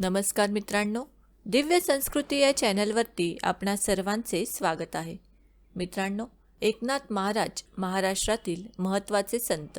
नमस्कार मित्रांनो दिव्य संस्कृती या चॅनलवरती आपणा सर्वांचे स्वागत आहे. मित्रांनो एकनाथ महाराज महाराष्ट्रातील महत्त्वाचे संत.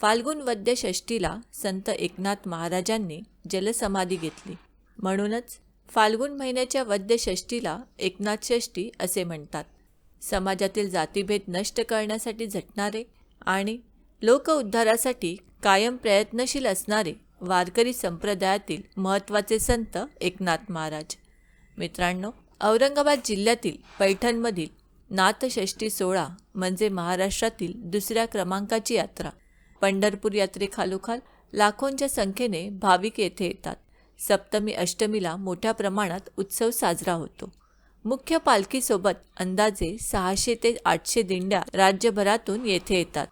फाल्गुन वद्यषष्टीला संत एकनाथ महाराजांनी जलसमाधी घेतली. म्हणूनच फाल्गुन महिन्याच्या वद्यषष्टीला एकनाथ षष्टी असे म्हणतात. समाजातील जातीभेद नष्ट करण्यासाठी झटणारे आणि लोक उद्धारासाठी कायम प्रयत्नशील असणारे वारकरी संप्रदायातील महत्त्वाचे संत एकनाथ महाराज. मित्रांनो औरंगाबाद जिल्ह्यातील पैठणमधील नाथषष्ठी सोहळा म्हणजे महाराष्ट्रातील दुसऱ्या क्रमांकाची यात्रा. पंढरपूर यात्रेखालोखाल लाखोंच्या संख्येने भाविक येथे येतात. सप्तमी अष्टमीला मोठ्या प्रमाणात उत्सव साजरा होतो. मुख्य पालखीसोबत अंदाजे सहाशे ते आठशे दिंड्या राज्यभरातून येथे येतात.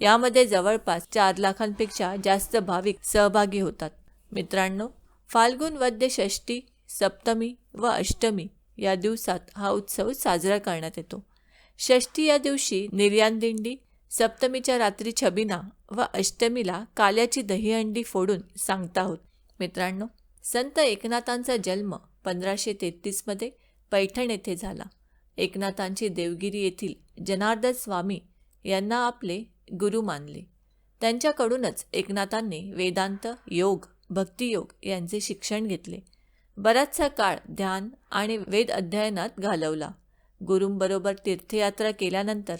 यामध्ये जवळपास चार लाखांपेक्षा जास्त भाविक सहभागी होतात. मित्रांनो फाल्गुन वद्य षष्टी सप्तमी व अष्टमी या दिवसात हा उत्सव साजरा करण्यात येतो. षष्टी या दिवशी निर्याण दिंडी सप्तमीच्या रात्री छबिना व अष्टमीला काल्याची दहीहंडी फोडून सांगता होत. मित्रांनो संत एकनाथांचा जन्म पंधराशे तेहतीसमध्ये पैठण येथे झाला. एकनाथांची देवगिरी येथील जनार्दन स्वामी यांना आपले गुरु मानले. त्यांच्याकडूनच एकनाथांनी वेदांत योग भक्तियोग यांचे शिक्षण घेतले. बराचसा काळ ध्यान आणि वेद अध्ययनात घालवला. गुरूंबरोबर तीर्थयात्रा केल्यानंतर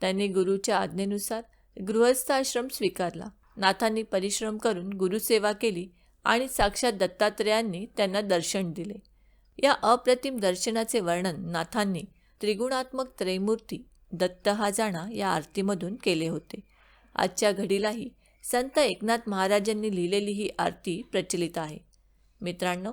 त्यांनी गुरुच्या आज्ञेनुसार गृहस्थाश्रम स्वीकारला. नाथांनी परिश्रम करून गुरुसेवा केली आणि साक्षात दत्तात्रेयांनी त्यांना दर्शन दिले. या अप्रतिम दर्शनाचे वर्णन नाथांनी त्रिगुणात्मक त्रैमूर्ती दत्त हा जाणा या आरतीमधून केले होते. आजच्या घडीलाही संत एकनाथ महाराजांनी लिहिलेली ही आरती प्रचलित आहे. मित्रांनो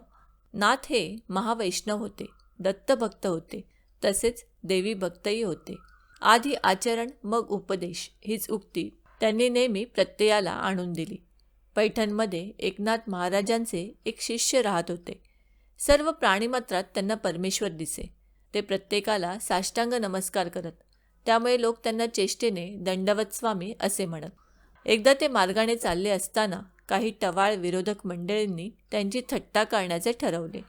नाथ हे महावैष्णव होते दत्तभक्त होते तसेच देवी भक्तही होते. आधी आचरण मग उपदेश हीच उक्ती त्यांनी नेहमी प्रत्ययाला आणून दिली. पैठणमध्ये एकनाथ महाराजांचे एक शिष्य राहत होते. सर्व प्राणीमात्रात त्यांना परमेश्वर दिसे. ते प्रत्येकाला साष्टांग नमस्कार करत त्यामुळे लोक त्यांना चेष्टेने दंडवत स्वामी असे म्हणत. एकदा ते मार्गाने चालले असताना काही टवाळ विरोधक मंडळींनी त्यांची थट्टा करण्याचे ठरवले.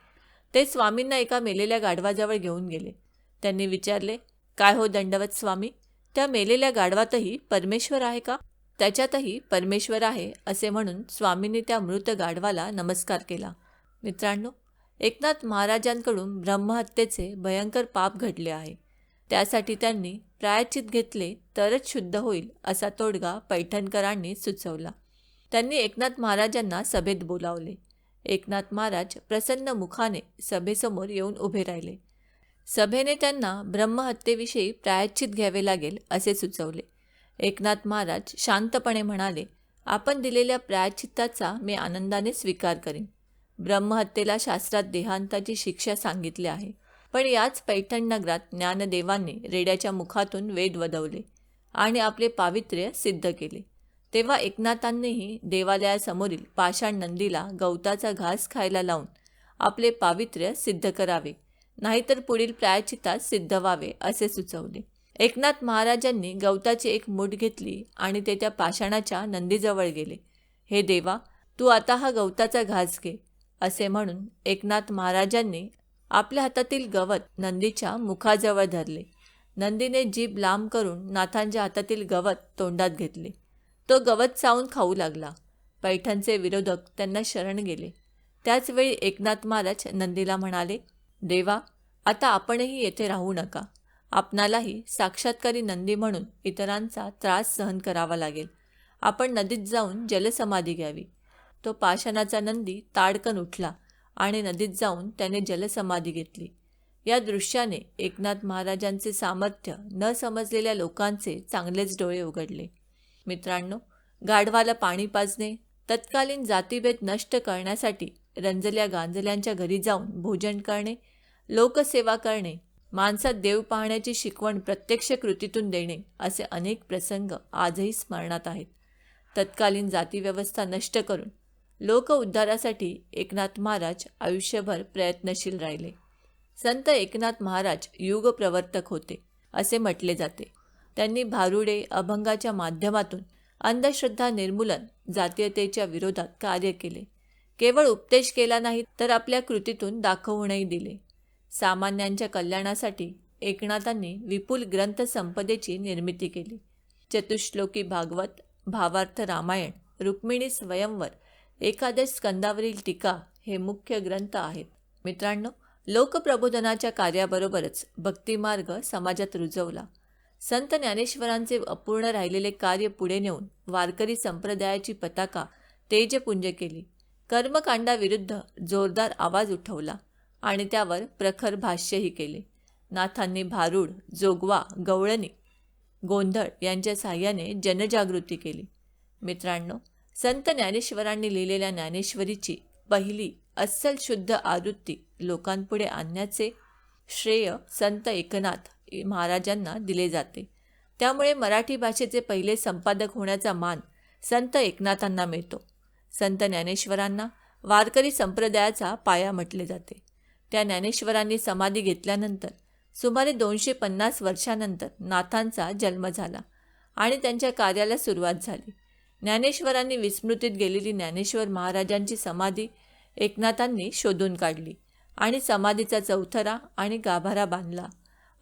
ते स्वामींना एका मेलेल्या गाढवाजवळ घेऊन गेले. त्यांनी विचारले काय हो दंडवत स्वामी? त्या मेलेल्या गाढवातही परमेश्वर आहे का? त्याच्यातही परमेश्वर आहे असे म्हणून स्वामींनी त्या मृत गाढवाला नमस्कार केला. मित्रांनो एकनाथ महाराजांकडून ब्रह्महत्येचे भयंकर पाप घडले आहे. त्यासाठी त्यांनी प्रायचित घेतले तरच शुद्ध होईल असा तोडगा पैठणकरांनी सुचवला. त्यांनी एकनाथ महाराजांना सभेत बोलावले. एकनाथ महाराज प्रसन्न मुखाने सभेसमोर येऊन उभे राहिले. सभेने त्यांना ब्रह्महत्येविषयी प्रायश्चित घ्यावे लागेल असे सुचवले. एकनाथ महाराज शांतपणे म्हणाले आपण दिलेल्या प्रायश्चित्ताचा मी आनंदाने स्वीकार करीन. ब्रह्महत्येला शास्त्रात देहांताची शिक्षा सांगितली आहे. पण याच पैठण नगरात ज्ञानदेवांनी रेड्याच्या मुखातून वेद वदवले आणि आपले पावित्र्य सिद्ध केले. तेव्हा एकनाथांनीही देवालयासमोरील पाषाण नंदीला गवताचा घास खायला लावून आपले पावित्र्य सिद्ध करावे नाहीतर पुढील प्रायचितात सिद्ध व्हावे असे सुचवले. एकनाथ महाराजांनी गवताची एक मूठ घेतली आणि ते त्या पाषाणाच्या नंदीजवळ गेले. हे देवा तू आता हा गवताचा घास घे असे म्हणून एकनाथ महाराजांनी आपल्या हातातील गवत नंदीच्या मुखाजवळ धरले. नंदीने जीभ लांब करून नाथांच्या हातातील गवत तोंडात घेतले. तो गवत चावून खाऊ लागला. पैठणचे विरोधक त्यांना शरण गेले. त्याचवेळी एकनाथ महाराज नंदीला म्हणाले देवा आता आपणही येथे राहू नका. आपणालाही साक्षात्कारी नंदी म्हणून इतरांचा त्रास सहन करावा लागेल. आपण नदीत जाऊन जलसमाधी घ्यावी. तो पाषाणाचा नंदी ताडकन उठला. आणि नदीत जाऊन त्याने जलसमाधी घेतली. या दृश्याने एकनाथ महाराजांचे सामर्थ्य न समजलेल्या लोकांचे चांगलेच डोळे उघडले. मित्रांनो गाढवाला पाणी पाजणे तत्कालीन जातीभेद नष्ट करण्यासाठी रंजल्या गांजल्यांच्या घरी जाऊन भोजन करणे लोकसेवा करणे माणसात देव पाहण्याची शिकवण प्रत्यक्ष कृतीतून देणे असे अनेक प्रसंग आजही स्मरणात आहेत. तत्कालीन जातीव्यवस्था नष्ट करून लोक उद्धारासाठी एकनाथ महाराज आयुष्यभर प्रयत्नशील राहिले. संत एकनाथ महाराज युगप्रवर्तक होते असे म्हटले जाते. त्यांनी भारुडे अभंगाच्या माध्यमातून अंधश्रद्धा निर्मूलन जातीयतेच्या विरोधात कार्य केले. केवळ उपदेश केला नाही तर आपल्या कृतीतून दाखवूनही दिले. सामान्यांच्या कल्याणासाठी एकनाथांनी विपुल ग्रंथ संपदेची निर्मिती केली. चतुश्लोकी भागवत भावार्थ रामायण रुक्मिणी स्वयंवर एकादश स्कंदावरील टीका हे मुख्य ग्रंथ आहेत. मित्रांनो लोकप्रबोधनाच्या कार्याबरोबरच भक्तिमार्ग समाजात रुजवला. संत ज्ञानेश्वरांचे अपूर्ण राहिलेले कार्य पुढे नेऊन वारकरी संप्रदायाची पताका तेजपुंज केली. कर्मकांडाविरुद्ध जोरदार आवाज उठवला आणि त्यावर प्रखर भाष्यही केले. नाथांनी भारूड जोगवा गवळणी गोंधळ यांच्या साह्याने जनजागृती केली. मित्रांनो संत ज्ञानेश्वरांनी लिहिलेल्या ज्ञानेश्वरीची पहिली अस्सल शुद्ध आवृत्ती लोकांपुढे आणण्याचे श्रेय संत एकनाथ महाराजांना दिले जाते. त्यामुळे मराठी भाषेचे पहिले संपादक होण्याचा मान संत एकनाथांना मिळतो. संत ज्ञानेश्वरांना वारकरी संप्रदायाचा पाया म्हटले जाते. त्या ज्ञानेश्वरांनी समाधी घेतल्यानंतर सुमारे दोनशे पन्नास वर्षानंतर नाथांचा जन्म झाला आणि त्यांच्या कार्याला सुरुवात झाली. ज्ञानेश्वरांनी विस्मृतीत गेलेली ज्ञानेश्वर महाराजांची समाधी एकनाथांनी शोधून काढली आणि समाधीचा चौथरा आणि गाभारा बांधला.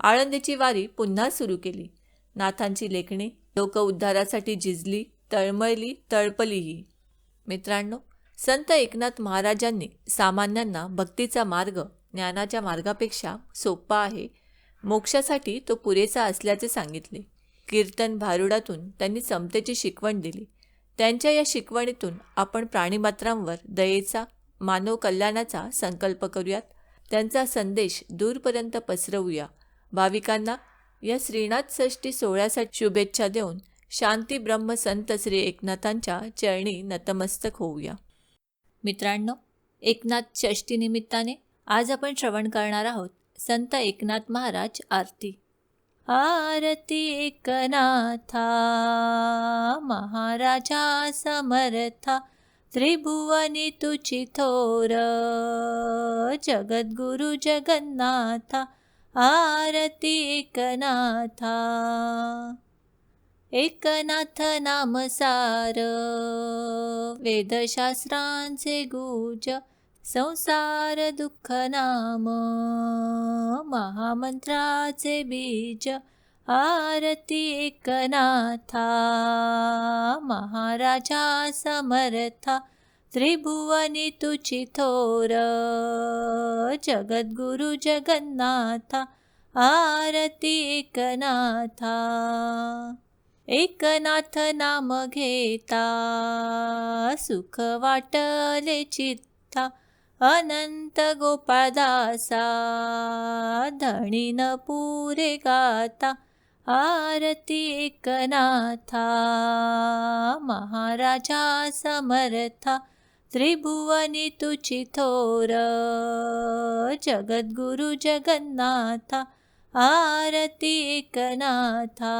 आळंदीची वारी पुन्हा सुरू केली. नाथांची लेखणी लोक उद्धारासाठी झिजली तळमळली तळपलीही. मित्रांनो संत एकनाथ महाराजांनी सामान्यांना भक्तीचा मार्ग ज्ञानाच्या मार्गापेक्षा सोपा आहे. मोक्षासाठी तो पुरेसा असल्याचे सांगितले. कीर्तन भारुडातून त्यांनी समतेची शिकवण दिली. त्यांच्या या शिकवणीतून आपण प्राणीमात्रांवर दयेचा मानव कल्याणाचा संकल्प करूयात. त्यांचा संदेश दूरपर्यंत पसरवूया. भाविकांना या श्रीनाथ षष्ठी सोहळ्यासाठी शुभेच्छा देऊन शांती ब्रह्म संत श्री एकनाथांच्या चरणी नतमस्तक होऊया. मित्रांनो एकनाथ षष्टीनिमित्ताने आज आपण श्रवण करणार आहोत संत एकनाथ महाराज आरती. आरती एकनाथा महाराजा समर्था त्रिभुवनी तुची थोर जगद्गुरु जगन्नाथा आरती एकनाथा। एकनाथ नाम सार वेदशास्त्रांचे गुज संसार दुःख नाम महामंत्राचे बीज आरती एकनाथा। महाराजा समर्था त्रिभुवनी तुची थोर जगद्गुरु जगन्नाथा एकनाथा। एकनाथ नाम घेता सुख वाटले चित्ता धणीन पुरे गाता आरती एकनाथा महाराजा समर्था त्रिभुवनी तुची थोर जगद्गुरु जगन्नाथा आरती एकनाथा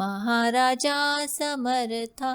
महाराजा समर्था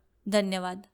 धन्यवाद.